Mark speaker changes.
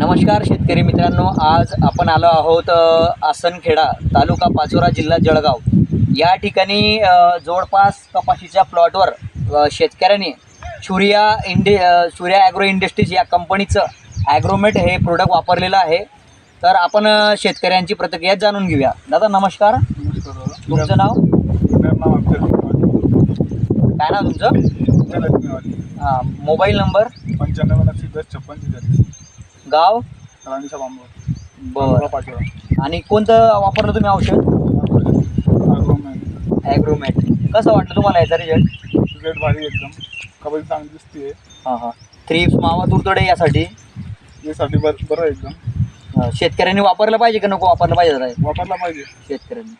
Speaker 1: नमस्कार शेतकरी मित्रांनो. आज आपण आलो आहोत आसनखेडा तालुका पाचोरा जिल्हा जळगाव. या ठिकाणी जवळपास कपाशीच्या प्लॉटवर शेतकऱ्यांनी सूर्या इंडि सूर्या ॲग्रो इंडस्ट्रीज या कंपनीचं ॲग्रोमेट हे प्रोडक्ट वापरलेलं आहे. तर आपण शेतकऱ्यांची प्रतिक्रिया जाणून घेऊया. दादा नमस्कार. तुमचं नाव? काय नाव तुमचं? हां मोबाईल नंबर?
Speaker 2: पंच्याण्णव दस छप्पन
Speaker 1: गाव?
Speaker 2: बांबू.
Speaker 1: आणि कोणतं वापरलं तुम्ही औषध? ॲग्रोमॅट कसं वाटलं तुम्हाला याचा रिझल्ट
Speaker 2: क्रिकेट भारी एकदम. कबड्डी चांगली दिसते
Speaker 1: हां मावा तुरतोडे यासाठी?
Speaker 2: यासाठी बर बरं एकदम.
Speaker 1: शेतकऱ्यांनी वापरलं पाहिजे का नको वापरलं पाहिजे
Speaker 2: वापरला पाहिजे.
Speaker 1: शेतकऱ्यांनी.